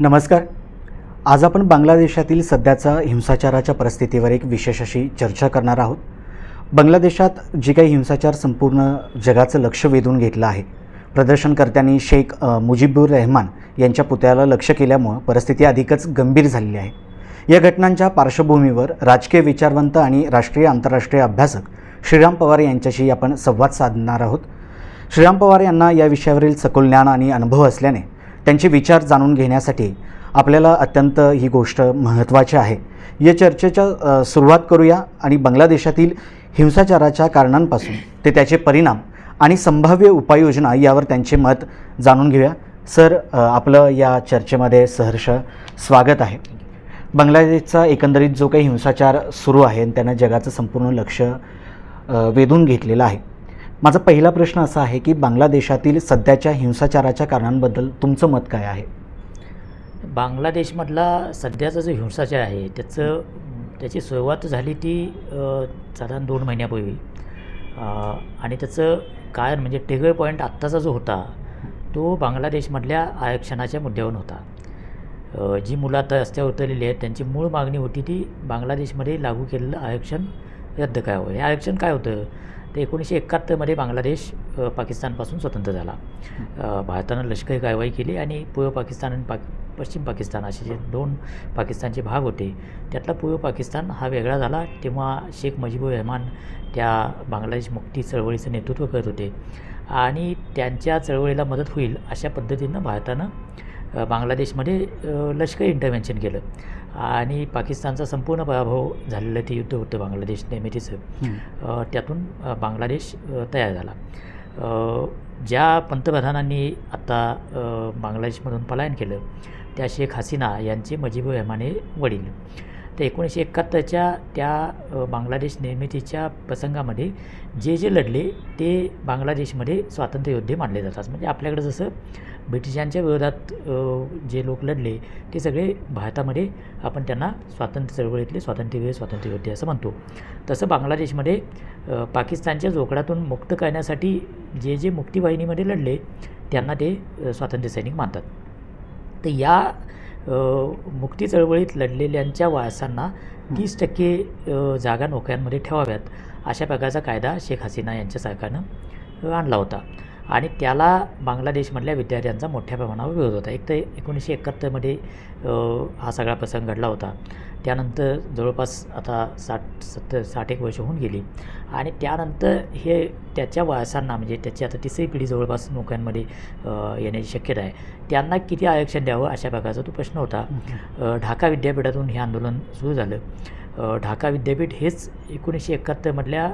नमस्कार. आज आपण बांगलादेशातील सध्याचा हिंसाचाराच्या परिस्थितीवर एक विशेष अशी चर्चा करणार आहोत. बांगलादेशात जे काही हिंसाचार संपूर्ण जगाचं लक्ष वेधून घेतलं आहे. प्रदर्शनकर्त्यांनी शेख मुजीबुर रहमान यांच्या पुतळ्याला लक्ष केल्यामुळं परिस्थिती अधिकच गंभीर झालेली आहे. या घटनांच्या पार्श्वभूमीवर राजकीय विचारवंत आणि राष्ट्रीय आंतरराष्ट्रीय अभ्यासक श्रीराम पवार यांच्याशी आपण संवाद साधणार आहोत. श्रीराम पवार यांना या विषयावरील सखोल ज्ञान आणि अनुभव असल्याने त्यांचे विचार जाणून घेण्यासाठी आपल्याला अत्यंत ही गोष्ट महत्त्वाची आहे. या चर्चेच्या सुरुवात करूया आणि बांगलादेशातील हिंसाचाराच्या कारणांपासून ते त्याचे परिणाम आणि संभाव्य उपाययोजना यावर त्यांचे मत जाणून घेऊया. सर आपलं या चर्चेमध्ये सहर्ष स्वागत आहे. बांगलादेशचा एकंदरीत जो काही हिंसाचार सुरू आहे आणि त्यांना जगाचं संपूर्ण लक्ष वेधून घेतलेलं आहे माझा पहिला प्रश्न असा आहे की बांगलादेशातील सध्याच्या हिंसाचाराच्या कारणांबद्दल तुमचं मत काय आहे? बांगलादेशमधला सध्याचा जो हिंसाचार आहे त्याचं त्याची सुरुवात झाली ती साधारण दोन महिन्यापूर्वी. आणि त्याचं कारण म्हणजे टेगळ पॉईंट आत्ताचा जो होता तो बांगलादेशमधल्या आरक्षणाच्या मुद्द्यावरून होता. जी मुलं आता रस्त्यावर उतरलेली आहेत त्यांची मूळ मागणी होती ती बांगलादेशमध्ये लागू केलेलं आरक्षण रद्द करावं. हे आरक्षण काय होतं? तर एकोणीसशे एकाहत्तरमध्ये बांगलादेश पाकिस्तानपासून स्वतंत्र झाला. भारतानं लष्करी कारवाई केली आणि पूर्व पाकिस्तान आणि पाक पश्चिम पाकिस्तान असे जे दोन पाकिस्तानचे भाग होते त्यातला पूर्व पाकिस्तान हा वेगळा झाला. तेव्हा शेख मुजीबुर रहमान त्या बांगलादेश मुक्ती चळवळीचं नेतृत्व करत होते. आणि त्यांच्या चळवळीला मदत होईल अशा पद्धतीनं भारतानं बांगलादेशमध्ये लष्करी इंटरव्हेन्शन केलं. आणि पाकिस्तानचा संपूर्ण पराभव झालेलं ते युद्ध होतं बांगलादेश निर्मितीचं. त्यातून बांगलादेश तयार झाला. ज्या पंतप्रधानांनी आत्ता बांगलादेशमधून पलायन केलं त्या शेख हसीना यांचे मुजीबुर रहमाने वडील. तर एकोणीसशे एकाहत्तरच्या त्या बांगलादेश निर्मितीच्या प्रसंगामध्ये जे जे लढले ते बांगलादेशमध्ये स्वातंत्र्ययोद्धे मानले जातात. म्हणजे आपल्याकडे जसं ब्रिटिशांच्या विरोधात जे लोक लढले ते सगळे भारतामध्ये आपण त्यांना स्वातंत्र्य चळवळीतले स्वातंत्र्यवीर स्वातंत्र्ययोद्धे असं म्हणतो. तसं बांगलादेशमध्ये पाकिस्तानच्या जोखडातून मुक्त करण्यासाठी जे जे मुक्तीवाहिनीमध्ये लढले त्यांना ते अ, स्वातंत्र्यसैनिक मानतात. तर या मुक्ती चळवळीत लढलेल्यांच्या वारसांना तीस टक्के जागा नोकऱ्यांमध्ये ठेवाव्यात अशा प्रकारचा कायदा शेख हसीना यांच्या सरकारनं आणला होता. आणि त्याला बांगलादेशमधल्या विद्यार्थ्यांचा मोठ्या प्रमाणावर विरोध होता. एक तर एकोणीसशे एकाहत्तरमध्ये हा सगळा प्रसंग घडला होता. त्यानंतर जवळपास आता साठ सत्तर साठ एक वर्ष होऊन गेली. आणि त्यानंतर हे त्याच्या वारसांना म्हणजे त्याची आता तिसरी पिढी जवळपास नोकऱ्यांमध्ये येण्याची शक्यता आहे. त्यांना किती आरक्षण द्यावं अशा प्रकारचा तो प्रश्न होता. ढाका विद्यापीठातून हे आंदोलन सुरू झालं. ढाका विद्यापीठ हेच एकोणीसशे एकाहत्तरमधल्या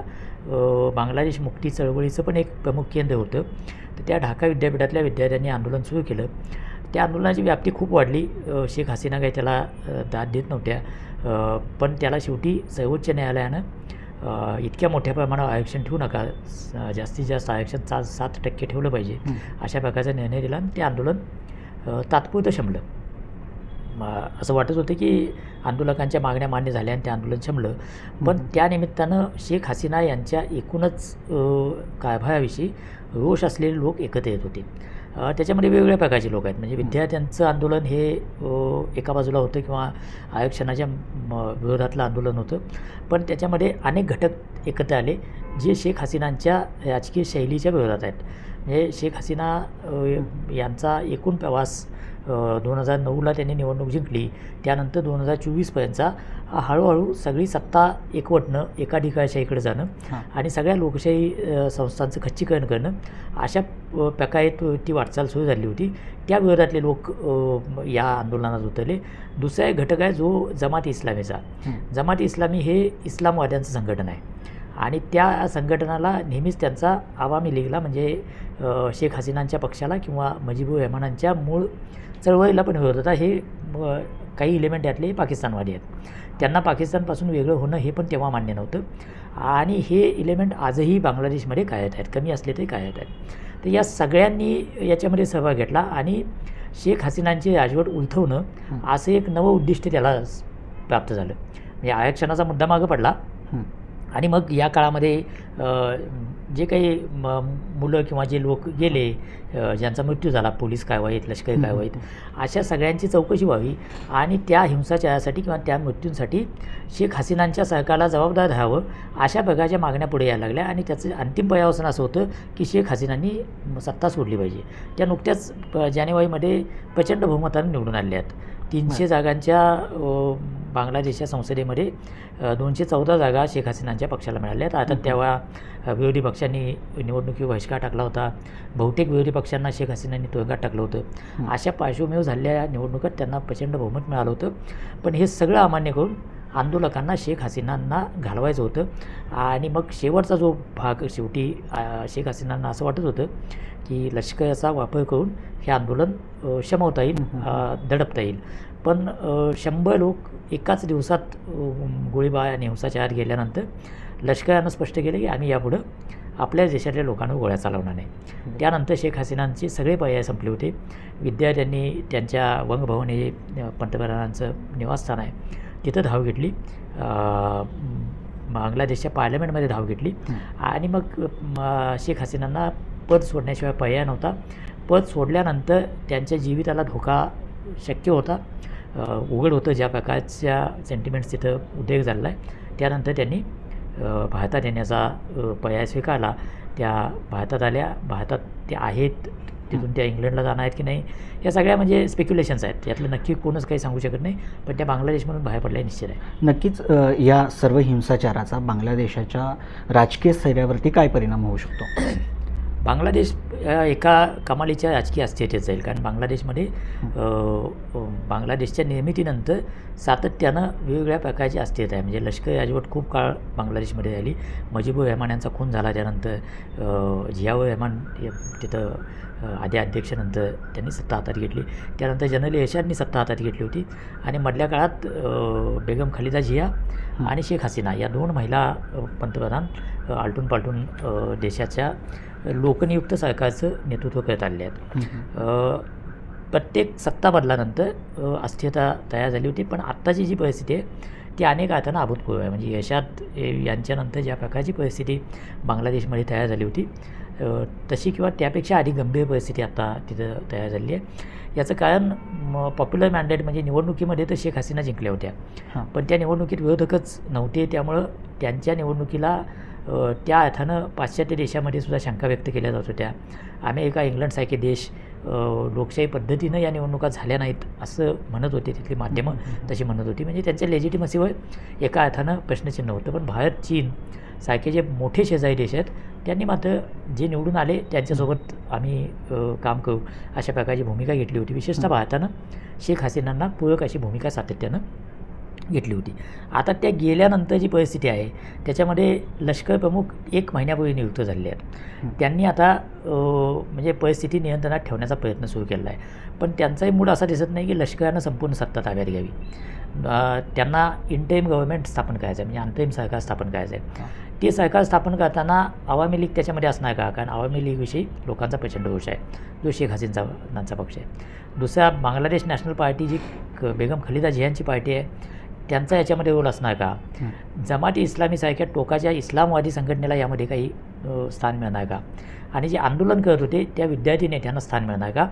बांगलादेश मुक्ती चळवळीचं पण एक प्रमुख केंद्र होतं. तर त्या ढाका विद्यापीठातल्या विद्यार्थ्यांनी आंदोलन सुरू केलं. त्या आंदोलनाची व्याप्ती खूप वाढली. शेख हसीना काही त्याला दाद देत नव्हत्या. पण त्याला शेवटी सर्वोच्च न्यायालयानं इतक्या मोठ्या प्रमाणावर आरक्षण ठेवू नका. जास्तीत जास्त आरक्षण सा सात टक्के ठेवलं पाहिजे. अशा प्रकारचा निर्णय दिला आणि ते आंदोलन तात्पुरतं शमलं. म- असं वाटत होतं की आंदोलकांच्या मागण्या मान्य झाल्या आणि ते आंदोलन शमलं पण. त्यानिमित्तानं शेख हसीना यांच्या एकूणच कारभाराविषयी रोष असलेले लोक एकत्र येत होते. त्याच्यामध्ये वेगवेगळ्या प्रकारचे लोक आहेत. म्हणजे विद्यार्थ्यांचं आंदोलन हे एका बाजूला होतं किंवा आरक्षणाच्या विरोधातलं आंदोलन होतं. पण त्याच्यामध्ये अनेक घटक एकत्र आले जे शेख हसीनांच्या राजकीय शैलीच्या विरोधात आहेत. म्हणजे शेख हसीना यांचा एकूण प्रवास दोन हजार नऊला त्यांनी निवडणूक जिंकली. त्यानंतर दोन हजार चोवीसपर्यंतचा हळूहळू सगळी सत्ता एकवटणं एका ठिकाणशाहीकडे जाणं. आणि सगळ्या लोकशाही संस्थांचं खच्चीकरण करणं अशा प्रकारे तो वाटचाल सुरू झाली होती. त्या विरोधातले लोक या आंदोलनात उतरले. दुसरा एक घटक आहे जो जमात इस्लामीचा जमात इस्लामी हे इस्लामवाद्यांचं संघटन आहे. आणि त्या संघटनाला नेहमीच त्यांचा आवामी लीगला म्हणजे शेख हसीनांच्या पक्षाला किंवा मुजीबुर रहमानांच्या मूळ चळवळीला पण विरोध होता. हे काही इलिमेंट यातले पाकिस्तानवादी आहेत. त्यांना पाकिस्तानपासून वेगळं होणं हे पण तेव्हा मान्य नव्हतं. आणि हे इलिमेंट आजही बांगलादेशमध्ये कायत आहेत. कमी असले तरी कायत आहेत. तर या सगळ्यांनी याच्यामध्ये सहभाग घेतला आणि शेख हसीनांची राजवट उलथवणं असं एक नवं उद्दिष्ट त्याला प्राप्त झालं. म्हणजे आरक्षणाचा मुद्दा मागं पडला. आणि मग या काळामध्ये जे काही म मुलं किंवा जे लोक गेले ज्यांचा मृत्यू झाला पोलीस कारवाईत लष्करी कारवाईत अशा सगळ्यांची चौकशी व्हावी आणि त्या हिंसाचारासाठी किंवा त्या मृत्यूंसाठी शेख हसीनांच्या सरकारला जबाबदार राहावं अशा प्रकारच्या मागण्या पुढे यायला लागल्या आणि त्याचं अंतिम पर्यावसन असं होतं की शेख हसीनांनी सत्ता सोडली पाहिजे. त्या नुकत्याच जानेवारीमध्ये प्रचंड बहुमताने निवडून आल्या आहेत तीनशे जागांच्या बांगलादेशच्या संसदेमध्ये दोनशे चौदा जागा शेख हसीनांच्या पक्षाला मिळाल्या आहेत आता. तेव्हा विरोधी पक्षांनी निवडणुकीवर बहिष्कार टाकला होता. बहुतेक विरोधी पक्षांना शेख हसीनांनी तुरुंगात टाकलं होतं. अशा पार्श्वभूमीवर झालेल्या निवडणुकीत त्यांना प्रचंड बहुमत मिळालं होतं. पण हे सगळं अमान्य करून आंदोलकांना शेख हसीनांना घालवायचं होतं. आणि मग शेवटचा जो भाग शेवटी शेख हसीनांना असं वाटत होतं की लष्कराचा वापर करून हे आंदोलन शमवता येईल दडपता येईल. पण शंभर लोक एकाच दिवसात गोळीबार आणि हिंसाचारात गेल्यानंतर लष्करानं स्पष्ट केलं की आम्ही यापुढं आपल्या देशातल्या लोकांवर गोळ्या चालवणार नाही. त्यानंतर शेख हसीनांचे सगळे पर्याय संपले होते. विद्यार्थ्यांनी त्यांच्या वंगभवन हे पंतप्रधानांचं निवासस्थान आहे. तिथं धाव घेतली. बांगलादेशच्या पार्लमेंटमध्ये धाव घेतली. आणि मग शेख हसीनांना पद सोडण्याशिवाय पर्याय नव्हता. पद सोडल्यानंतर त्यांच्या जीविताला धोका शक्य होता. उघड होतं ज्या प्रकारच्या सेंटिमेंट्स तिथं उद्रेक झालेला आहे. त्यानंतर त्यांनी भारतात येण्याचा पर्याय स्वीकारला. त्या भारतात आल्या. भारतात ते आहेत. तिथून त्या इंग्लंडला जाणार आहेत की नाही? या सगळ्या म्हणजे स्पेक्युलेशन्स आहेत. यातलं नक्की कोणच काही सांगू शकत नाही. पण त्या बांगलादेशमधून बाहेर पडल्या निश्चित आहे. नक्कीच या सर्व हिंसाचाराचा बांगलादेशाच्या राजकीय स्थैर्यावरती काय परिणाम होऊ शकतो? बांगलादेश एका कमालीच्या राजकीय अस्थिरतेत जाईल. कारण बांगलादेशमध्ये बांगलादेशच्या निर्मितीनंतर सातत्यानं वेगवेगळ्या प्रकारची अस्थिरता आहे. म्हणजे लष्करी राजवट खूप काळ बांगलादेशमध्ये राहिली. मुजीबुर रहमान यांचा खून झाला त्यानंतर अ, झियाऊर रहमान तिथं आधी अध्यक्षानंतर त्यांनी सत्ता हातात घेतली. त्यानंतर जनरल एरशादनी सत्ता हातात घेतली होती. आणि मधल्या काळात बेगम खलिदा जिया आणि शेख हसीना या दोन महिला पंतप्रधान आलटून पालटून देशाच्या लोकनियुक्त सरकारचं नेतृत्व करत आलेले आहेत. प्रत्येक सत्ता बदलानंतर अस्थिरता तयार झाली होती पण आत्ताची जी परिस्थिती आहे ती अनेक अर्थानं अभूतपूर्व आहे. म्हणजे यशात यांच्यानंतर ज्या प्रकारची परिस्थिती बांगलादेशमध्ये तयार झाली होती तशी किंवा त्यापेक्षा अधिक गंभीर परिस्थिती आता तिथं तयार झालेली आहे. याचं कारण पॉप्युलर मॅन्डेट म्हणजे निवडणुकीमध्ये तर शेख हसीना जिंकल्या होत्या. पण त्या निवडणुकीत विरोधकच नव्हते त्यामुळं त्यांच्या निवडणुकीला त्या अर्थानं पाश्चात्य देशामध्ये सुद्धा शंका व्यक्त केल्या जात होत्या. अमेरिका इंग्लंडसारखे देश लोकशाही पद्धतीनं या निवडणुका झाल्या नाहीत असं म्हणत होते तिथली माध्यमं तशी म्हणत होती. म्हणजे त्यांच्या लेजिटिमसीवर एका अर्थानं प्रश्नचिन्ह होतं. पण भारत चीन सारखे जे मोठे शेजारी देश आहेत त्यांनी मात्र जे निवडून आले त्यांच्यासोबत आम्ही काम करू अशा प्रकारची भूमिका घेतली होती. विशेषतः भारतानं शेख हसीनांना पूरक अशी भूमिका सातत्यानं घेतली होती. आता त्या गेल्यानंतर जी परिस्थिती आहे त्याच्यामध्ये लष्कर प्रमुख एक महिन्यापूर्वी नियुक्त झालेले आहेत. त्यांनी आता म्हणजे परिस्थिती नियंत्रणात ठेवण्याचा प्रयत्न सुरू केला आहे. पण त्यांचाही मूड असा दिसत नाही की लष्करानं संपूर्ण सत्ता ताब्यात घ्यावी. त्यांना इंटरिम गव्हर्नमेंट स्थापन करायचं आहे म्हणजे अंतरिम सरकार स्थापन करायचं आहे. ते सरकार स्थापन करताना आवामी लीग त्याच्यामध्ये असणार का? कारण आवामी लीगविषयी लोकांचा प्रचंड रोष आहे. जो शेख हसीनचा नांचा पक्ष आहे. दुसरा बांगलादेश नॅशनल पार्टी जी क- बेगम खलिदा जियांची पार्टी आहे. त्यांचा याच्यामध्ये रोल असणार का. जमाती इस्लामीसारख्या टोकाच्या इस्लामवादी संघटनेला यामध्ये काही स्थान मिळणार का? आणि जे आंदोलन करत होते त्या विद्यार्थी नेत्यांना स्थान मिळणार का?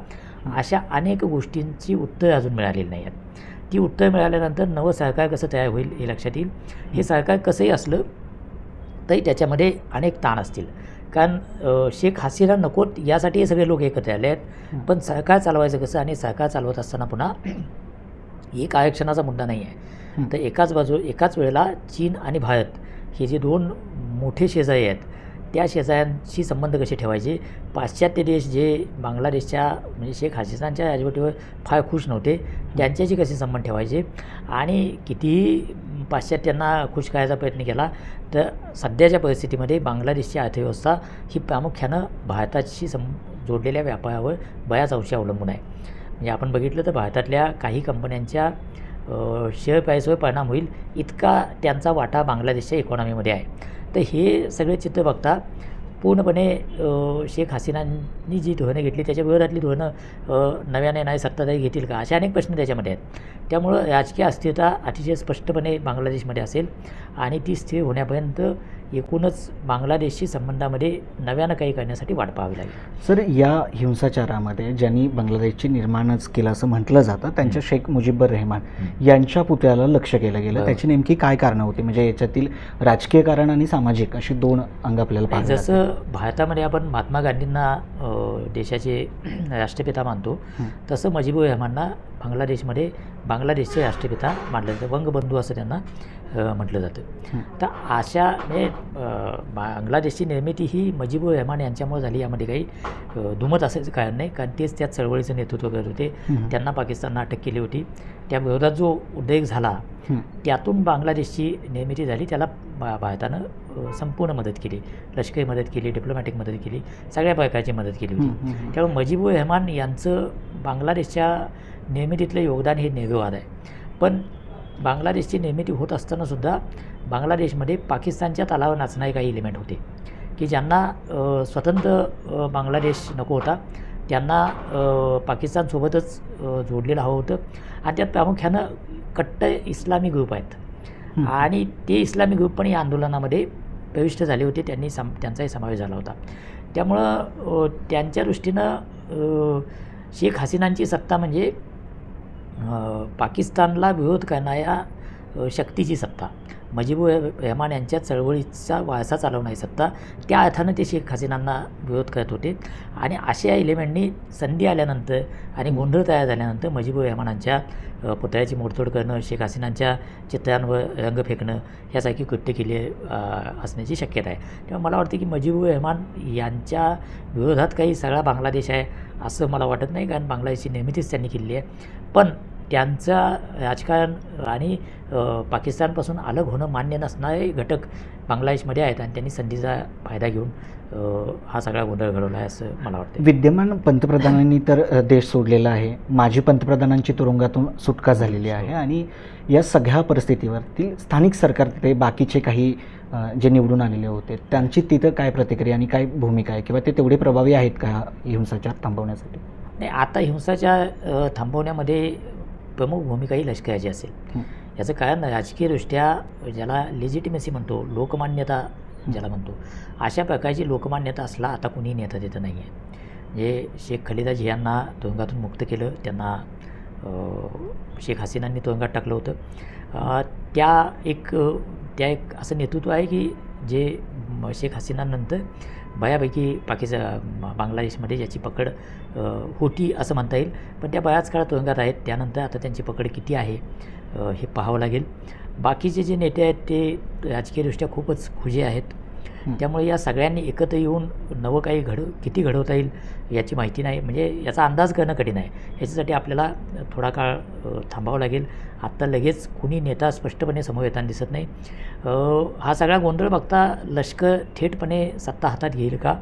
अशा अनेक गोष्टींची उत्तरं अजून मिळालेली नाही आहेत ती उत्तर मिळाल्यानंतर नवं सरकार कसं तयार होईल हे लक्षात येईल. हे सरकार कसंही असलं तरी त्याच्यामध्ये अनेक ताण असतील. कारण शेख हसीना नकोत यासाठी हे सगळे लोक एकत्र आले आहेत. पण सरकार चालवायचं कसं? आणि सरकार चालवत असताना पुन्हा एक आरक्षणाचा मुद्दा नाही आहे. तर एकाच बाजू एकाच वेळेला चीन आणि भारत हे जे दोन मोठे शेजारी आहेत त्या शेजाऱ्यांशी संबंध कसे ठेवायचे? पाश्चात्य देश जे बांगलादेशच्या म्हणजे शेख हसीनांच्या राजवटीवर फार खुश नव्हते त्यांच्याशी कसे संबंध ठेवायचे? आणि कितीही पाश्चात्यांना खुश करायचा प्रयत्न केला तर सध्याच्या परिस्थितीमध्ये बांगलादेशची अर्थव्यवस्था ही प्रामुख्यानं भारताशी सं जोडलेल्या व्यापारावर बऱ्याच अंशी अवलंबून आहे. म्हणजे आपण बघितलं तर भारतातल्या काही कंपन्यांच्या शेअर प्राईसवर परिणाम होईल इतका त्यांचा वाटा बांगलादेशच्या इकॉनॉमीमध्ये आहे. तर हे सगळे चित्र बघता पूर्णपणे शेख हसीनांनी जी धोरणं घेतली त्याच्या विरोधातली धोरणं नव्याने नाही सत्ताधारी घेतील का? असे अनेक प्रश्न त्याच्यामध्ये आहेत. त्यामुळं राजकीय अस्थिरता अतिशय स्पष्टपणे बांगलादेशमध्ये असेल आणि ती स्थिर होण्यापर्यंत एकूणच बांगलादेशशी संबंधामध्ये नव्यानं काही करण्यासाठी वाट पाहावी लागेल. सर या हिंसाचारामध्ये ज्यांनी बांगलादेशची निर्माणच केलं असं म्हटलं जातं त्यांच्या शेख मुजीबर रेहमान यांच्या पुतळ्याला लक्ष केलं गेलं. त्याची नेमकी काय कारणं होती? म्हणजे याच्यातील राजकीय कारण आणि सामाजिक अशी दोन अंग आपल्याला जसं भारतामध्ये आपण महात्मा गांधींना देशाचे राष्ट्रपिता मानतो. तसं मुजीबुर रहमानना बांगलादेशमध्ये बांगलादेशचे राष्ट्रपिता मानलं जातं. वंगबंधू असं त्यांना म्हटलं जातं. तर अशा म्हणजे बांगलादेशची निर्मिती ही मुजीबुर रहमान यांच्यामुळे झाली. यामध्ये काही अ, दुमत असायचं कारण नाही. कारण तेच त्या चळवळीचं नेतृत्व करत होते. त्यांना पाकिस्ताननं अटक केली होती. त्या विरोधात जो उद्रेक झाला. त्यातून बांगलादेशची निर्मिती झाली. त्याला भारतानं संपूर्ण मदत केली. लष्करी मदत केली डिप्लोमॅटिक मदत केली. सगळ्या प्रकारची मदत केली होती. त्यामुळे मुजीबुर रहमान यांचं बांगलादेशच्या निर्मितीतलं योगदान हे निर्विवाद आहे. पण बांगलादेशची निर्मिती होत असतानासुद्धा बांगलादेशमध्ये पाकिस्तानच्या तालावर नाचणारे काही एलिमेंट होते. की ज्यांना स्वतंत्र बांगलादेश नको होता त्यांना पाकिस्तानसोबतच जोडलेलं हवं होतं. आणि त्यात प्रामुख्यानं कट्टर इस्लामी ग्रुप आहेत. आणि ते इस्लामी ग्रुप पण या आंदोलनामध्ये प्रविष्ट झाले होते. त्यांनी सम त्यांचाही समावेश झाला होता. त्यामुळं त्यांच्या दृष्टीनं शेख हसीनांची सत्ता म्हणजे पाकिस्तानला विरोध करणाऱ्या शक्तीची सत्ता. मजिबू रहमान यांच्या चळवळीचा वारसा चालवणारी सत्ता त्या अर्थानं ते शेख हसीनांना विरोध करत होते. आणि अशा एलिमेंटनी संधी आल्यानंतर आणि गोंधळ तयार झाल्यानंतर मजिबू रहमानांच्या पुतळ्याची मोडतोड करणं शेख हसीनांच्या चित्रांवर रंग फेकणं यासारखी कृत्य केली असण्याची शक्यता आहे. तेव्हा मला वाटतं की मजिबू रहमान यांच्या विरोधात काही सगळा बांगलादेश आहे असं मला वाटत नाही कारण बांगलादेशची निर्मितीच त्यांनी केली आहे. पण त्यांचा राजकारण आणि पाकिस्तानपासून अलग होणं मान्य नसणारे घटक बांगलादेशमध्ये आहेत आणि त्यांनी संधीचा फायदा घेऊन हा सगळा गोंधळ घडवला आहे असं मला वाटतं विद्यमान पंतप्रधानांनी तर देश सोडलेला आहे. माजी पंतप्रधानांची तुरुंगातून सुटका झालेली आहे आणि या सगळ्या परिस्थितीवरती स्थानिक सरकार तिथे बाकीचे काही जे निवडून आलेले होते त्यांची तिथं काय प्रतिक्रिया आणि काय भूमिका आहे? किंवा ते तेवढे प्रभावी आहेत का हिंसाचार थांबवण्यासाठी? नाही आता हिंसाचार थांबवण्यामध्ये प्रमुख भूमिका ही लष्कराची असेल. याचं कारण राजकीयदृष्ट्या ज्याला लेजिटिमेसी म्हणतो लोकमान्यता ज्याला म्हणतो अशा प्रकारची लोकमान्यता असला आता कुणी नेता देतं नाही आहे म्हणजे शेख खलिदा जियांना तुरुंगातून मुक्त केलं त्यांना शेख हसीनांनी तुरुंगात टाकलं होतं. त्या एक त्या एक असं नेतृत्व आहे की जे शेख हसीनानंतर बऱ्यापैकी पाकिस्तान बांगलादेशमध्ये ज्याची पकड होती असं म्हणता येईल. पण त्या बऱ्याच काळात तुरुंगात आहेत. त्यानंतर आता त्यांची पकड किती आहे हे पाहावं लागेल. बाकीचे जे नेते आहेत ते राजकीयदृष्ट्या खूपच खुजे आहेत. त्यामुळे या सगळ्यांनी एकत्र येऊन नवं काही घड किती घडवता येईल याची माहिती नाही. म्हणजे याचा अंदाज करणं कठीण आहे. ह्याच्यासाठी आपल्याला थोडा काळ थांबावं लागेल. आत्ता लगेच कुणी नेता स्पष्टपणे समोर येताना दिसत नाही. हा सगळा गोंधळ बघता लष्कर थेटपणे सत्ता हातात घेईल का?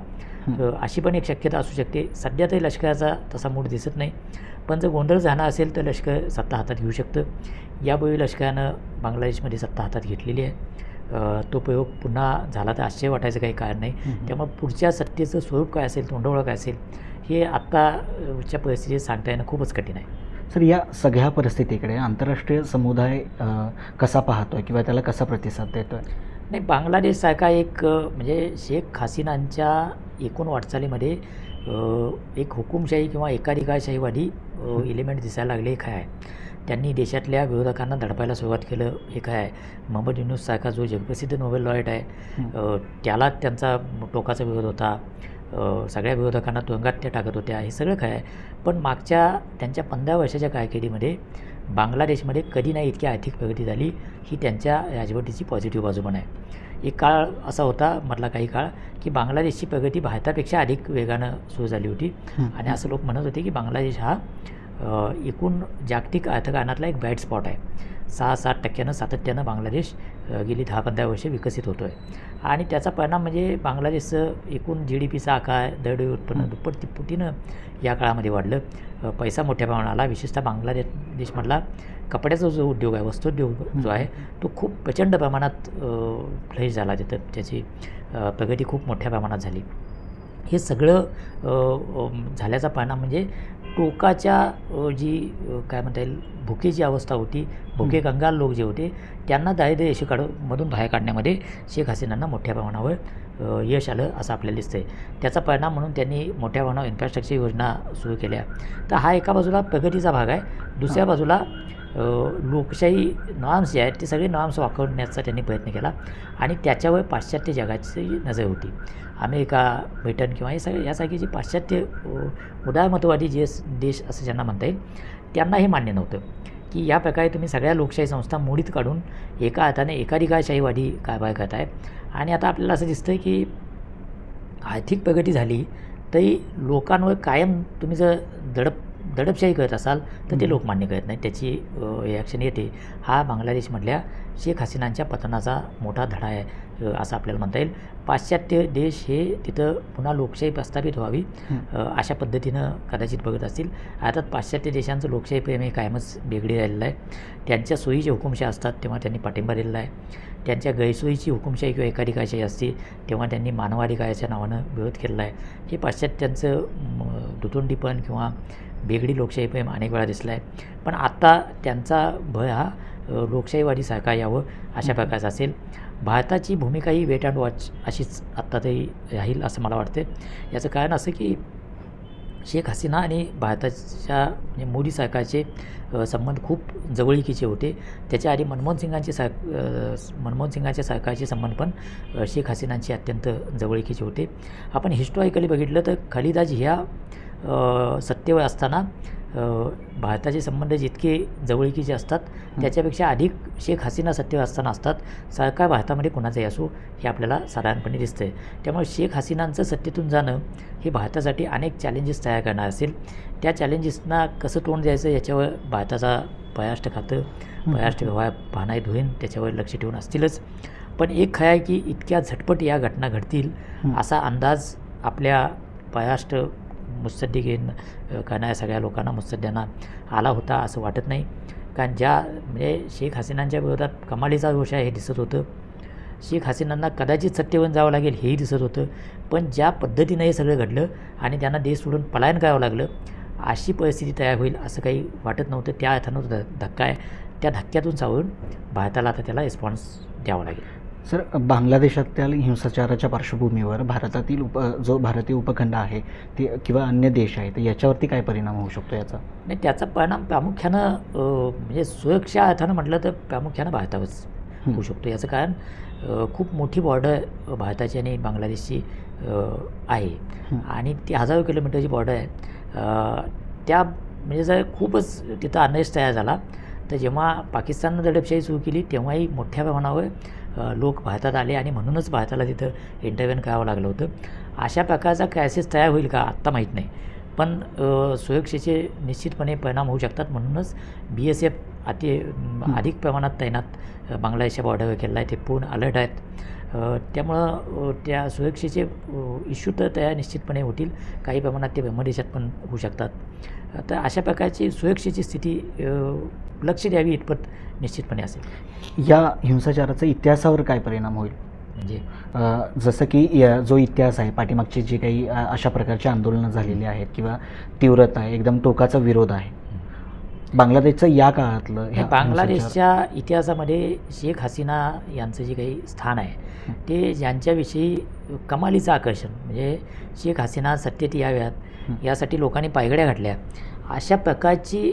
अशी पण एक शक्यता असू शकते. सध्या तरी लष्कराचा तसा मूड दिसत नाही. पण जर गोंधळ झाला असेल तर लष्कर सत्ता हातात घेऊ शकतं. यापूर्वी लष्करानं बांगलादेशमध्ये सत्ता हातात घेतलेली आहे. तो प्रयोग पुन्हा झाला तर आश्चर्य वाटायचं काही कारण नाही. त्यामुळे पुढच्या सत्तेचं स्वरूप काय असेल तोंडवळं काय असेल हे आत्ताच्या परिस्थितीत सांगता येणं खूपच कठीण आहे. सर या सगळ्या परिस्थितीकडे आंतरराष्ट्रीय समुदाय कसा पाहतोय किंवा त्याला कसा प्रतिसाद देतोय? नाही बांगलादेशसारखा एक म्हणजे शेख हसीनांच्या एकूण वाटचालीमध्ये एक हुकुमशाही किंवा एकाधिकारशाहीवादी एलिमेंट दिसायला लागले काय आहे. त्यांनी देशातल्या विरोधकांना दडपायला सुरुवात केलं. हे काय आहे? मोहम्मद युनुससारखा जो जगप्रसिद्ध नोबेल लॉयट आहे त्याला त्यांचा टोकाचा विरोध होता. सगळ्या विरोधकांना तुरुंगात त्या टाकत होत्या. हे सगळं काय आहे? पण मागच्या त्यांच्या पंधरा वर्षाच्या कारकिर्दीमध्ये बांगलादेशमध्ये कधी नाही इतकी आर्थिक प्रगती झाली ही त्यांच्या राजवटीची पॉझिटिव्ह बाजू पण आहे. एक काळ असा होता मधला काही काळ की बांगलादेशची प्रगती भारतापेक्षा अधिक वेगानं सुरू झाली होती. आणि असं लोक म्हणत होते की बांगलादेश हा एकूण जागतिक अर्थकारणातला एक ब्राईट स्पॉट आहे. सहा सात टक्क्यानं सातत्यानं बांगलादेश गेली दहा पंधरा वर्षे विकसित होतो आहे आणि त्याचा परिणाम म्हणजे बांगलादेशचं एकूण जी डी पीचा आकार दरडोई उत्पन्न. दुप्पट तिप्पटीनं या काळामध्ये वाढलं. पैसा मोठ्या प्रमाणात आला. विशेषतः बांगलादेश देशमधला कपड्याचा जो उद्योग आहे वस्त्रोद्योग जो आहे तो खूप प्रचंड प्रमाणात फ्लेश झाला तिथं. त्याची प्रगती खूप मोठ्या प्रमाणात झाली. हे सगळं झाल्याचा परिणाम म्हणजे टोकाच्या जी काय म्हणता येईल भुकेची अवस्था होती भुके कंगाल लोक जे होते त्यांना दारिद्र्य रेषेकडं मधून बाहेर काढण्यामध्ये शेख हसीनांना मोठ्या प्रमाणावर यश आलं असं आपल्याला दिसतंय. त्याचा परिणाम म्हणून त्यांनी मोठ्या प्रमाणावर इन्फ्रास्ट्रक्चर योजना सुरू केल्या. तर हा एका बाजूला प्रगतीचा भाग आहे दुसऱ्या बाजूला लोकशाही नॉर्म्स जे आहेत ते सगळे नॉर्म्स वाकवण्याचा त्यांनी प्रयत्न केला आणि त्याच्यावर पाश्चात्य जगाची नजर होती. अमेरिका ब्रिटन किंवा हे सगळे यासारखे जे पाश्चात्य उदारमतवादी जे देश असं ज्यांना म्हणता येईल त्यांना हे मान्य नव्हतं की या प्रकारे तुम्ही सगळ्या लोकशाही संस्था मोडीत काढून एका हाताने एकाधिकारशाहीवादी कारभार करताय. आणि आता आपल्याला असं दिसतं की आर्थिक प्रगती झाली तरी लोकांवर कायम तुम्ही जर दडप दडपशाही करत असाल तर ते लोक मान्य करत नाहीत. त्याची रिॲक्शन येते. हा बांगलादेशमधल्या शेख हसीनांच्या पतनाचा मोठा धडा आहे असं आपल्याला म्हणता येईल. पाश्चात्य देश हे तिथं पुन्हा लोकशाही प्रस्थापित व्हावी अशा पद्धतीनं कदाचित बघत असतील. आता पाश्चात्य देशांचं लोकशाही प्रेम हे कायमच बेगडी राहिलेलं आहे. त्यांच्या सोयीचे हुकुमशाही असतात तेव्हा त्यांनी पाठिंबा दिलेला आहे. त्यांच्या गैरसोयीची हुकुमशाही किंवा एकाधिकारशाही असते तेव्हा त्यांनी मानवाधिकाराच्या नावानं विरोध केलेला आहे. हे पाश्चात्यांचं दुतोंडीपण किंवा बेगडी लोकशाही प्रेम अनेक वेळा दिसलं आहे पण आत्ता त्यांचा भय हा लोकशाहीवादी सरकार यावं अशा प्रकारचा असेल. भारताची भूमिका ही वेट अँड वॉच अशीच आत्ता तरी राहील असं मला वाटते याचं कारण असं की शेख हसीना आणि भारताच्या म्हणजे मोदी सरकारचे संबंध खूप जवळीकीचे होते. त्याच्या आधी मनमोहन सिंगांचे सर मनमोहन सिंगांच्या सरकारचे संबंध पण शेख हसीनांचे अत्यंत जवळीकीचे होते. आपण हिस्टॉरिकली बघितलं तर खलिदा ह्या सत्तेवर असताना भारताचे संबंध जितके जवळकीचे असतात त्याच्यापेक्षा अधिक शेख हसीना सत्तेवर असताना असतात. सरकार भारतामध्ये कोणाचंही असो हे आपल्याला साधारणपणे दिसतंय. त्यामुळे शेख हसीनांचं सत्तेतून जाणं हे भारतासाठी अनेक चॅलेंजेस तयार करणार असेल. त्या चॅलेंजेसना कसं तोंड द्यायचं याच्यावर भारताचा परराष्ट्र खातं परराष्ट्र व्यवहार पाहणारे धुईन त्याच्यावर लक्ष ठेवून असतीलच. पण एक खरं आहे की इतक्या झटपट या घटना घडतील. असा अंदाज आपल्या परराष्ट्र मुत्सद्दीकीन करणाऱ्या सगळ्या लोकांना मुत्सद्द्यांना आला होता असं वाटत नाही. कारण ज्या म्हणजे शेख हसीनांच्या विरोधात कमालीचा रोष आहे हे दिसत होतं. शेख हसीनांना कदाचित सत्तेवर जावं लागेल हेही दिसत होतं. पण ज्या पद्धतीनं हे सगळं घडलं आणि त्यांना देश सोडून पलायन करावं लागलं अशी परिस्थिती तयार होईल असं काही वाटत नव्हतं. त्या अर्थानं ध- धक्का आहे. त्या धक्क्यातून सावरून भारताला आता त्याला रिस्पॉन्स द्यावा लागेल. सर बांगलादेशातील हिंसाचाराच्या पार्श्वभूमीवर भारतातील उप जो भारतीय उपखंड आहे ते किंवा अन्य देश आहे तर याच्यावरती काय परिणाम होऊ शकतो याचा नाही त्याचा परिणाम प्रामुख्यानं म्हणजे सुरक्षा अर्थानं म्हटलं तर प्रामुख्यानं भारतावरच. होऊ शकतो याचं कारण खूप मोठी बॉर्डर भारताची आणि बांगलादेशची आहे. आणि ती हजारो किलोमीटरची बॉर्डर आहे त्या म्हणजे जर खूपच तिथं अनरेस्ट तयार झाला तर जेव्हा पाकिस्ताननं दडपशाही सुरू केली तेव्हाही मोठ्या प्रमाणावर लोक भारतात आले आणि म्हणूनच भारताला तिथं इंटरव्हेन करावं लागलं होतं. अशा प्रकारचा क्रायसिस तयार होईल का? आत्ता माहीत नाही. पण सुरक्षेचे निश्चितपणे परिणाम होऊ शकतात म्हणूनच बी एस एफ अति अधिक प्रमाणात तैनात बांगलादेशच्या बॉर्डरवर केलेला आहे. ते पूर्ण अलर्ट आहेत. त्यामुळं त्या सुरक्षेचे इश्यू तर तयार निश्चितपणे होतील. काही प्रमाणात ते ब्रह्मदेशात पण होऊ शकतात. तर अशा प्रकारची सुरक्षेची स्थिती लक्ष द्यावी इतपत निश्चितपणे असेल. या हिंसाचाराचा इतिहासावर काय परिणाम होईल? म्हणजे? जसं की या जो इतिहास आहे पाठीमागचे जे काही अशा प्रकारची आंदोलनं झालेली आहेत किंवा तीव्रता आहे एकदम टोकाचा विरोध आहे बांगलादेशचं या काळातलं बांगलादेशच्या इतिहासामध्ये शेख हसीना यांचं जे काही स्थान आहे ते ज्यांच्याविषयी कमालीचं आकर्षण म्हणजे शेख हसीना सत्तेत याव्यात. यासाठी लोकांनी पायघड्या घातल्या अशा प्रकारची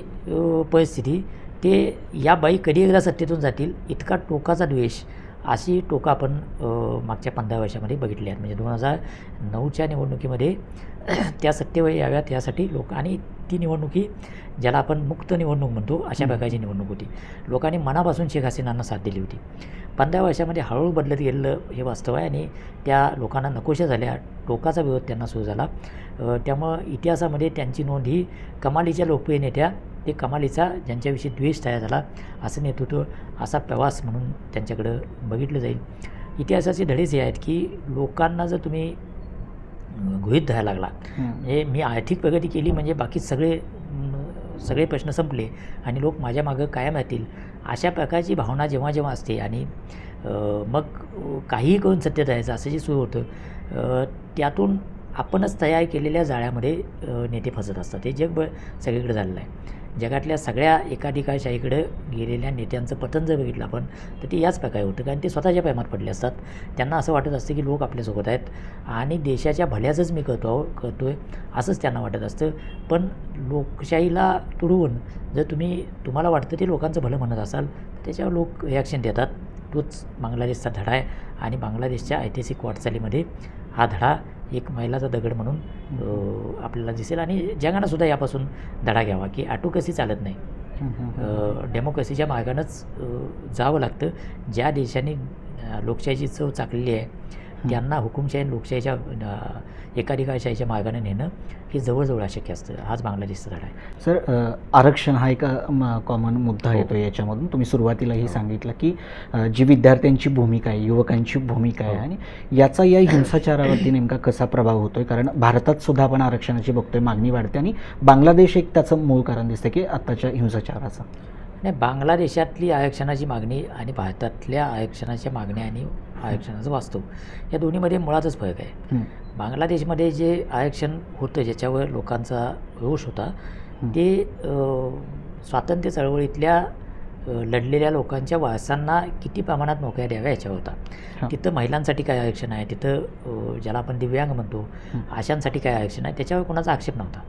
परिस्थिती ते या बाई कधी एकदा सत्तेतून जातील इतका टोकाचा द्वेष अशी टोका आपण मागच्या पंधरा वर्षामध्ये बघितली आहेत. म्हणजे दोन हजार नऊच्या निवडणुकीमध्ये त्या सत्तेवर याव्यात यासाठी लोक आणि ती निवडणुकी ज्याला आपण मुक्त निवडणूक म्हणतो अशा. प्रकारची निवडणूक होती. लोकांनी मनापासून शेख हसीनांना साथ दिली होती. पंधरा वर्षामध्ये हळूहळू बदलत गेलेलं हे वास्तव आहे आणि त्या लोकांना नकोशा झाल्या. टोकाचा विरोध त्यांना सुरू झाला. त्यामुळं इतिहासामध्ये त्यांची नोंद ही कमालीच्या लोकप्रिय नेत्या ते कमालीचा ज्यांच्याविषयी द्वेष तयार झाला असं नेतृत्व असा प्रवास म्हणून त्यांच्याकडं बघितलं जाईल. इतिहासाचे धडेच हे आहेत की लोकांना जर तुम्ही गृहीत धरायला लागला हं. म्हणजे मी आर्थिक प्रगती केली म्हणजे बाकी सगळे सगळे प्रश्न संपले आणि लोक माझ्या मागं कायम राहतील अशा प्रकारची भावना जेव्हा जेव्हा असते आणि मग काहीही करून सत्तेत राहायचं असं जे सुरू होतं त्यातून आपणच तयार केलेल्या जाळ्यामध्ये नेते फसत असतात. हे जगभर सगळीकडे झालेलं आहे. जगातल्या सगळ्या एकाधिकारशाहीकडे गेलेल्या नेत्यांचं पतन जर बघितलं आपण तर ते याच प्रकारे होतं. कारण ते स्वतःच्या प्रेमात पडले असतात. त्यांना असं वाटत असतं की लोक आपल्यासोबत आहेत. आणि देशाच्या भल्याचंच मी करतो आहो करतो आहे असंच त्यांना वाटत असतं. पण लोकशाहीला तुडवून जर तुम्ही तुम्हाला वाटतं ते लोकांचं भलं म्हणत असाल तर त्याच्यावर लोक रिॲक्शन देतात. तोच बांगलादेशचा धडा आहे. आणि बांगलादेशच्या ऐतिहासिक वाटचालीमध्ये हा धडा एक मैलाचा दगड म्हणून आपल्याला दिसेल. आणि जगानासुद्धा यापासून धडा घ्यावा की ऑटोकसी चालत नाही. डेमोक्रेसीच्या मार्गानंच जावं लागतं. ज्या देशाने लोकशाहीची चव चाकलेली आहे त्यांना हुकुमशाही लोकशाहीच्या एकाधिकारशाहीच्या मार्गाने नेणं हे जवळजवळ अशक्य असतं हाच बांगलादेशचा धडा आहे सर आरक्षण हा एक कॉमन मुद्दा हो. येतो याच्यामधून तुम्ही सुरुवातीलाही हो. सांगितलं की जी विद्यार्थ्यांची भूमिका आहे युवकांची भूमिका आहे हो. आणि याचा या हिंसाचारावरती नेमका कसा प्रभाव होतोय कारण भारतात सुद्धा आपण आरक्षणाची बघतोय मागणी वाढते आणि बांगलादेश एक त्याचं मूळ कारण दिसतं की आत्ताच्या हिंसाचाराचं नाही बांगलादेशातली आरक्षणाची मागणी आणि भारतातल्या आरक्षणाच्या मागण्या आणि आरक्षणाचं वास्तव या दोन्हीमध्ये मुळातच फरक आहे. बांगलादेशमध्ये जे आरक्षण होतं ज्याच्यावर लोकांचा रोष होता. ते स्वातंत्र्य चळवळीतल्या लढलेल्या लोकांच्या वारसांना किती प्रमाणात नोकऱ्या द्याव्या याच्यावर होता. तिथं महिलांसाठी काय आरक्षण आहे तिथं ज्याला आपण दिव्यांग म्हणतो. अशांसाठी काय आरक्षण आहे त्याच्यावर कोणाचा आक्षेप नव्हता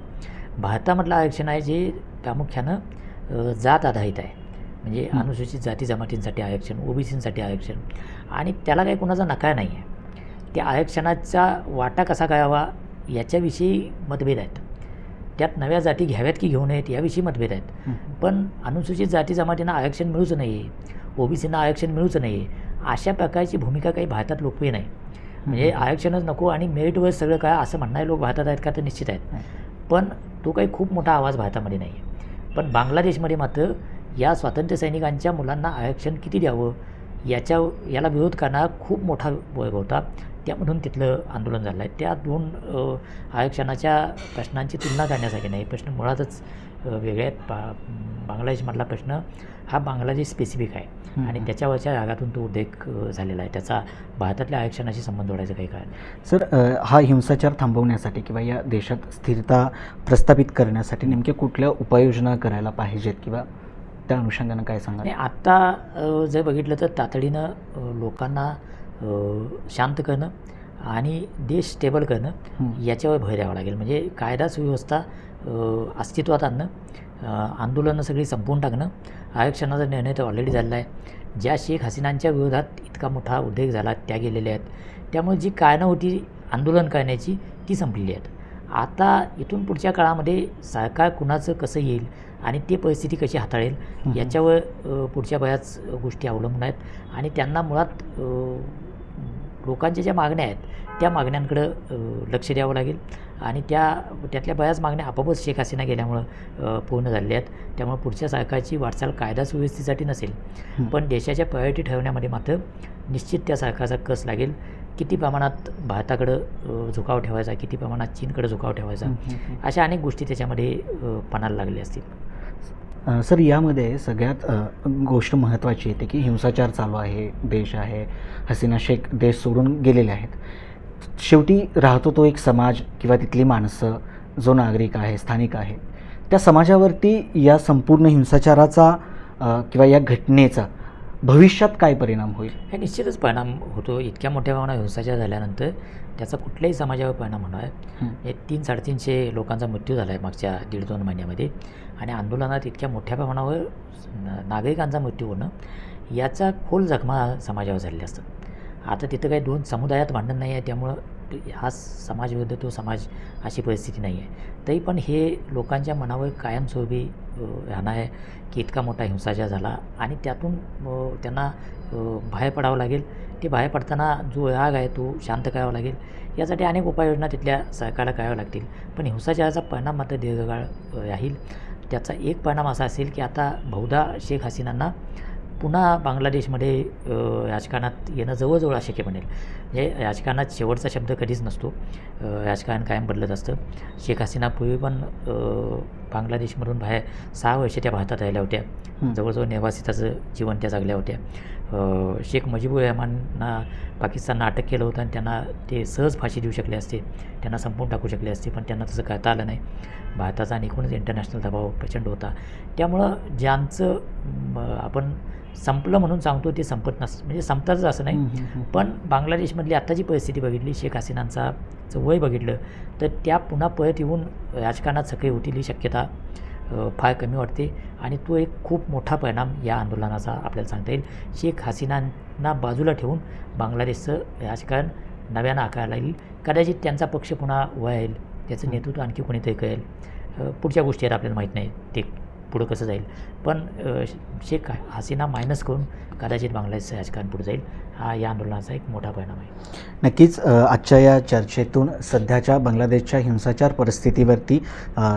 भारतामधलं आरक्षण आहे जे प्रामुख्यानं जात आधारित आहे म्हणजे. अनुसूचित जाती जमातींसाठी आरक्षण ओबीसींसाठी आरक्षण आणि त्याला काही कोणाचा नकार नाही आहे त्या आरक्षणाचा वाटा कसा करावा याच्याविषयी मतभेद आहेत. त्यात नव्या जाती घ्याव्यात की घेऊ नयेत याविषयी मतभेद आहेत. पण अनुसूचित जाती जमातींना आरक्षण मिळूच नाही ओबीसींना आरक्षण मिळूच नाही अशा प्रकारची भूमिका काही भारतात लोकप्रिय नाही. म्हणजे आरक्षणच नको आणि मेरिटवर सगळं काय असं म्हणणारे लोक भारतात आहेत का तर निश्चित आहेत. पण तो काही खूप मोठा आवाज भारतामध्ये नाही आहे पण बांगलादेशमध्ये मात्र या स्वातंत्र्य सैनिकांच्या मुलांना आरक्षण किती द्यावं याच्या याला विरोध करणारा खूप मोठा वर्ग होता. त्यामधून तिथलं आंदोलन झालं आहे त्या दोन आरक्षणाच्या प्रश्नांची तुलना करण्यासाठी नाही. प्रश्न मुळातच वेगळे आहेत. बा बांगलादेशमधला प्रश्न हा बांगलादेश स्पेसिफिक आहे. आणि त्याच्यावरच्या रागातून तो उद्रेक झालेला आहे. त्याचा भारतातल्या आरक्षणाशी संबंध जोडायचं काही कारण. सर हा हिंसाचार थांबवण्यासाठी किंवा या देशात स्थिरता प्रस्थापित करण्यासाठी नेमक्या कुठल्या उपाययोजना करायला पाहिजेत? किंवा त्या अनुषंगानं काय आणि आत्ता जर बघितलं तर तातडीनं लोकांना शांत करणं आणि देश स्टेबल करणं. याच्यावर भर द्यावा लागेल. म्हणजे कायदा सुव्यवस्था अस्तित्वात आणणं आंदोलनं सगळी संपवून टाकणं आरक्षणाचा निर्णय तर ऑलरेडी झालेला आहे. ज्या शेख हसीनांच्या विरोधात इतका मोठा उद्रेक झाला त्या गेलेल्या आहेत. त्यामुळे जी कारणं होती आंदोलन करण्याची ती संपलेली आहेत. आता इथून पुढच्या काळामध्ये सरकार कुणाचं कसं येईल? आणि ते परिस्थिती कशी हाताळेल. याच्यावर पुढच्या बऱ्याच गोष्टी अवलंबून आहेत आणि त्यांना मुळात लोकांच्या ज्या मागण्या आहेत त्या मागण्यांकडं लक्ष द्यावं लागेल आणि त्या त्यातल्या बऱ्याच मागण्या आपोआपच शेख हसीना गेल्यामुळं पूर्ण झालेल्या आहेत त्यामुळे पुढच्या सरकारची वाटचाल कायदा सुव्यवस्थेसाठी नसेल. पण देशाच्या प्रायोरिटी ठरवण्यामध्ये मात्र निश्चित त्या सरकारचा कस लागेल किती प्रमाणात भारताकडं झुकाव ठेवायचा किती प्रमाणात चीनकडे झुकाव ठेवायचा. अशा अनेक गोष्टी त्याच्यामध्ये पणाला लागल्या असतील सर यामध्ये सगळ्यात गोष्ट महत्त्वाची येते की हिंसाचार चालू आहे देश आहे हसीना शेख देश सोडून गेलेले आहेत. शेवटी राहतो तो एक समाज किंवा तिथली माणसं जो नागरिक आहे स्थानिक आहे. त्या समाजावरती या संपूर्ण हिंसाचाराचा किंवा या घटनेचा भविष्यात काय परिणाम होईल? हे निश्चितच परिणाम होतो. इतक्या मोठ्या प्रमाणात हिंसाचार झाल्यानंतर त्याचा कुठल्याही समाजावर परिणाम होणार. आहे हं. तीन साडेतीनशे लोकांचा मृत्यू झाला आहे मागच्या दीड दोन महिन्यामध्ये. आणि आंदोलनात इतक्या मोठ्या प्रमाणावर नागरिकांचा मृत्यू होणं याचा खोल जखमा समाजावर झालेल्या असतात आता तिथं काही दोन समुदायात भांडण नाही आहे त्यामुळं हा समाज विरुद्ध तो समाज अशी परिस्थिती नाही आहे. तरी पण हे लोकांच्या मनावर कायमस्वरूपी राहणार आहे की इतका मोठा हिंसाचार झाला आणि त्यातून त्यांना बाहेर पडावं लागेल. ते बाहेर पडताना जो राग आहे तो शांत करावा लागेल. यासाठी अनेक उपाययोजना तिथल्या सरकारला कराव्या लागतील. पण हिंसाचाराचा परिणाम मात्र दीर्घकाळ राहील. त्याचा एक परिणाम असा असेल की आता बहुधा शेख हसीनांना पुन्हा बांगलादेशमध्ये राजकारणात येणं जवळजवळ अशक्य बनेल. म्हणजे राजकारणात शेवटचा शब्द कधीच नसतो. राजकारण कायम बदलत असतं. शेख हसीना पूर्वी पण बांगलादेशमधून बाहेर सहा वर्ष त्या भारतात राहिल्या होत्या. जवळजवळ नेवासिताचं जीवन त्या जगल्या होत्या. शेख मुजीबुर रहमानना पाकिस्ताननं अटक केलं होतं आणि त्यांना ते सहज फाशी देऊ शकले असते. त्यांना संपवून टाकू शकले असते पण त्यांना तसं करता आलं नाही. भारताचा आणि एकूणच इंटरनॅशनल दबाव प्रचंड होता. त्यामुळं ज्यांचं आपण संपलं म्हणून सांगतो ते संपत नस म्हणजे संपताच असं नाही. पण बांगलादेशमधली आत्ताची परिस्थिती बघितली शेख हसीनांचा वय बघितलं तर त्या पुन्हा परत येऊन राजकारणात सक्रिय होतील ही शक्यता फार कमी वाटते. आणि तो एक खूप मोठा परिणाम या आंदोलनाचा आपल्याला सांगता येईल. शेख हसीनांना बाजूला ठेवून बांगलादेशचं राजकारण नव्यानं आकाराला येईल. कदाचित त्यांचा पक्ष पुन्हा वळेल त्याचं नेतृत्व आणखी कोणीतरी करेल. पुढच्या गोष्टी आहेत आपल्याला माहीत नाही ते पुढं कसं जाईल. पण शेख हसीना मायनस करून कदाचित बांगलादेशचं राजकारण पुढे जाईल. हा या आंदोलनाचा एक मोठा परिणाम आहे. नक्कीच आजच्या या चर्चेतून सध्याच्या बांगलादेशच्या हिंसाचार परिस्थितीवरती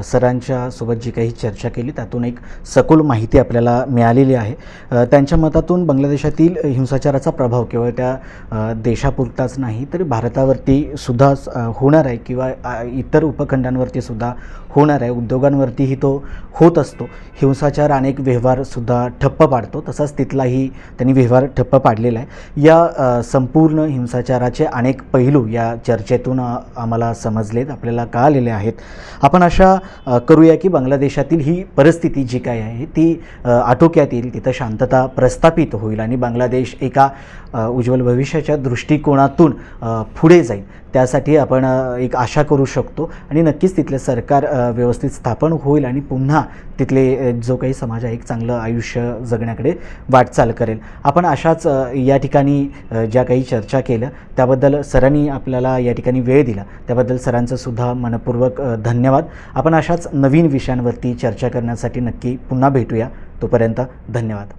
सरांच्या सोबत जी काही चर्चा केली त्यातून एक सखोल माहिती आपल्याला मिळालेली आहे. त्यांच्या मतातून बांगलादेशातील हिंसाचाराचा प्रभाव केवळ त्या देशापुरताच नाही तर भारतावरती सुद्धा होणार आहे किंवा इतर उपखंडांवरती सुद्धा होणार आहे. उद्योगांवरतीही तो होत असतो. हिंसाचार अनेक व्यवहारसुद्धा ठप्प पाडतो. तसाच तिथलाही त्यांनी व्यवहार ठप्प पाडलेला आहे. या संपूर्ण हिंसाचाराचे अनेक पैलू या चर्चेतून आम्हाला समजलेत आपल्याला कळालेले आहेत. आपण अशा करूया की बांगलादेशातील ही परिस्थिती जी काय आहे ती आटोक्यात येईल तिथं शांतता प्रस्थापित होईल आणि बांगलादेश एका उज्ज्वल भविष्याच्या दृष्टिकोनातून पुढे जाईल. त्यासाठी आपण एक आशा करू शकतो. आणि नक्कीच तिथलं सरकार व्यवस्थित स्थापन होईल आणि पुन्हा तिथले जो काही समाज आहे एक चांगलं आयुष्य जगण्याकडे वाटचाल करेल. आपण अशाच या ठिकाणी ज्या काही चर्चा केल्या त्याबद्दल सरांनी आपल्याला या ठिकाणी वेळ दिला. त्याबद्दल सरांचं सुद्धा मनपूर्वक धन्यवाद. आपण अशाच नवीन विषयांवरती चर्चा करण्यासाठी नक्की पुन्हा भेटूया. तोपर्यंत धन्यवाद.